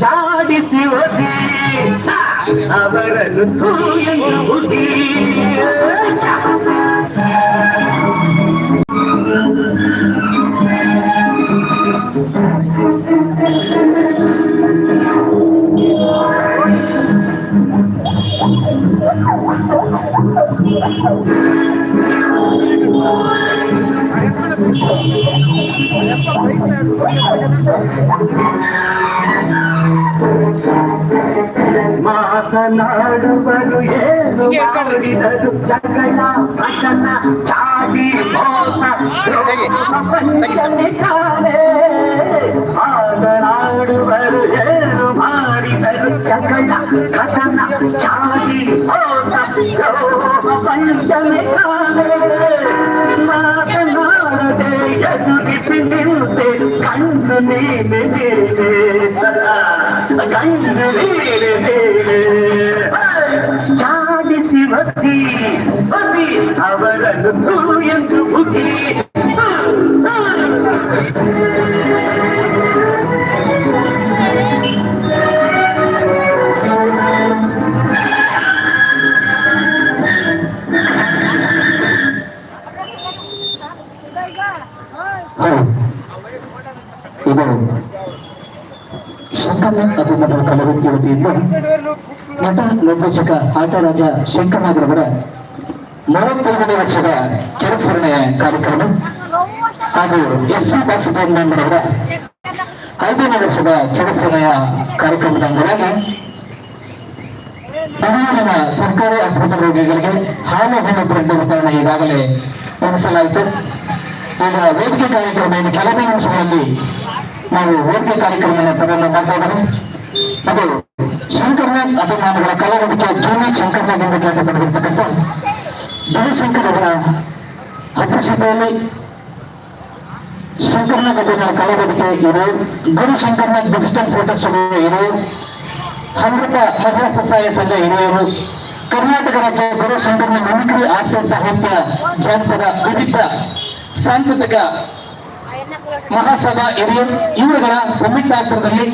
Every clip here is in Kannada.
ಜಾಡಿಸಿ ಒದಿ ಅವರನ್ನು ಥೂ ಎಂದು ಹುಡಿ ಮಾತನಾಡುವರು ಏನು ಮಾಡಿದರು ಜಗಳ ಹಠನ ಚಾಡಿ ಮೋಸ ವಂಚನೆ ಕಾಣೆ ಮಾತನಾಡುವರು ಏನು ಮಾಡಿದರು ಜಗಳ ಹಠನ ಚಾಡಿ ಮೋಸ ವಂಚನೆ ಕಾಣೆ ಎದುರಿಸಿ ನಿಂತೆ ಕಣ್ಣು ನೀನೆ ಬೇರೆ ಕಣ್ಣು ನೀನೆ ಬೇರೆ ಚಾಡಿಸಿ ಬತ್ತಿ ಬತ್ತಿ ಅವರನ್ನು ತೂ ಎಂದು ಬುದ್ಧಿ ಶಂಕರನ ಅಭಿಮತ ಕಲಗುತ್ತಿ ವತಿಯಿಂದ ನಟ, ನಿರ್ದೇಶಕ, ಆಟರಾಜ ಶಂಕರನಾಗರವರ ಮೂವತ್ತೈದನೇ ವರ್ಷದ ಚರಸ್ಮರಣೆ ಕಾರ್ಯಕ್ರಮ ಹಾಗೂ ಎಸ್ ವಿ ಬಾಸುಬ್ರಹ್ಮಣ್ಯರವರ ಐದನೇ ವರ್ಷದ ಚರಸ್ಮರಣೆಯ ಕಾರ್ಯಕ್ರಮದ ಅಂಗವಾಗಿ ಬೆಂಗಳೂರಿನ ಸರ್ಕಾರಿ ಆಸ್ಪತ್ರೆ ರೋಗಿಗಳಿಗೆ ಹಾಲು ಹಣ್ಣು ಬ್ರೆಡ್ ವಿತರಣೆ ಈಗಾಗಲೇ ನಡೆಸಲಾಯಿತು. ಈಗ ವೇದಿಕೆ ಕಾರ್ಯಕ್ರಮ ಕೆಲವೇ ನಿಮಿಷಗಳಲ್ಲಿ ನಾವು ವೇದಿಕೆ ಕಾರ್ಯಕ್ರಮವನ್ನು ಇದ್ದೇವೆ ಅದು ಶಂಕರನಾಥ್ ಅಭಿಮಾನಿಗಳ ಕಲಾವಿದಕ್ಕೆ ಜೂನಿ ಶಂಕರನಾಥ್ ಎಂದು ಖ್ಯಾತಿ ಪಡೆದಿರ್ತಕ್ಕಂಥ ಅವರ ಅಧ್ಯಕ್ಷತೆಯಲ್ಲಿ ಶಂಕರನಾಥ್ ಅಭಿಮಾನ ಕಲಾವಿದಕ್ಕೆ ಇರು ಗುರು ಶಂಕರನಾಥ್ ಡಿಜಿಟಲ್ ಫೋಟೋ ಸ್ಟುಡಿಯೋ ಇದೆ ಅಮೃತ ಮಹಿಳಾ ಸಹಾಯ ಸಂಘ ಹಿರಿಯರು, ಕರ್ನಾಟಕ ರಾಜ್ಯ ಗುರು ಶಂಕರನ ಮಿಮಿಕ್ರಿ ಹಾಸ್ಯ ಸಾಹಿತ್ಯ ಜಾನಪದ ವಿವಿಧ ಸಾಂಸ್ಕೃತಿಕ ಮಹಾಸಭಾ ಎರಿಯನ್ ಇವರುಗಳ ಸಂಯುಕ್ತಾಸ್ತ್ರದಲ್ಲಿ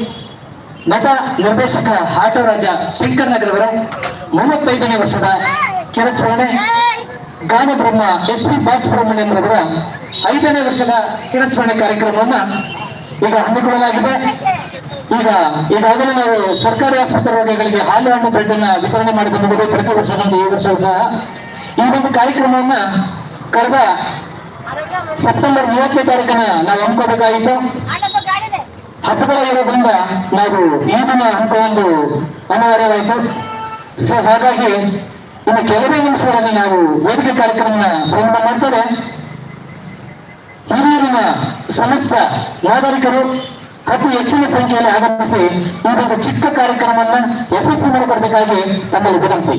ನಟ ನಿರ್ದೇಶಕ ಆಟೋರಾಜ ಶಂಕರ್ ನಗರವರ ಮೂವತ್ತೈದನೇ ವರ್ಷದ ಚಿರಸ್ಮರಣೆ. ಗಾನ ಬ್ರಹ್ಮ ಎಸ್ ಪಿ ಬಾಲಸುಬ್ರಹ್ಮಣ್ಯಂರವರ ಐದನೇ ವರ್ಷದ ಚಿರಸ್ಮರಣೆ ಕಾರ್ಯಕ್ರಮವನ್ನ ಈಗ ಹಮ್ಮಿಕೊಳ್ಳಲಾಗಿದೆ. ಈಗ ಈಗಾಗಲೇ ನಾವು ಸರ್ಕಾರಿ ಆಸ್ಪತ್ರೆ ರೋಗಿಗಳಿಗೆ ಹಾಲು ಹಣ್ಣು ಬ್ರೆಡ್ಡನ್ನ ವಿತರಣೆ ಮಾಡಿ ಬಂದಿದ್ದೇವೆ ಪ್ರತಿ ವರ್ಷದಂತೆ ಈ ವರ್ಷವೂ ಸಹ ಈ ಒಂದು ಕಾರ್ಯಕ್ರಮವನ್ನ ಕಳೆದ ಸೆಪ್ಟೆಂಬರ್ ಮೂವತ್ತನೇ ತಾರೀಕನ್ನ ನಾವು ಹಮ್ಮಿಕೋಬೇಕಾಗಿತ್ತು ಹಬ್ಬಗಳ ಇರೋದ್ರಿಂದ ನಾವು ಈ ದಿನ ಹಮ್ಮಿಕೊಂಡು ಅನಿವಾರ್ಯವಾಯಿತು. ಸೊ ಹಾಗಾಗಿ ಇನ್ನು ಕೆಲವೇ ನಿಮಿಷಗಳಲ್ಲಿ ನಾವು ವೇದಿಕೆ ಕಾರ್ಯಕ್ರಮನ ಪ್ರಾರಂಭ ಮಾಡ್ತಾರೆ ಹಿರಿಯರಿನ ಸಮಸ್ತ ನಾಗರಿಕರು ಅತಿ ಹೆಚ್ಚಿನ ಸಂಖ್ಯೆಯಲ್ಲಿ ಆಗಮಿಸಿ ಈ ಒಂದು ಚಿಕ್ಕ ಕಾರ್ಯಕ್ರಮವನ್ನ ಯಶಸ್ವಿ ಮಾಡಿಕೊಡ್ಬೇಕಾಗಿ ತಮ್ಮಲ್ಲಿ ವಿನಂತಿ.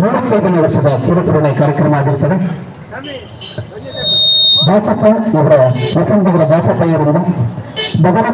ಮೂವತ್ತೈದನೇ ವರ್ಷದ ಚಿರಸ್ಮರಣೆ ಕಾರ್ಯಕ್ರಮ ಆಗಿರ್ತದೆ. ದಾಸಪ್ಪ ಇವರ ವಸಂತಗಳ ದಾಸಪ್ಪ ಇವರಿಂದ ಭಜನೆ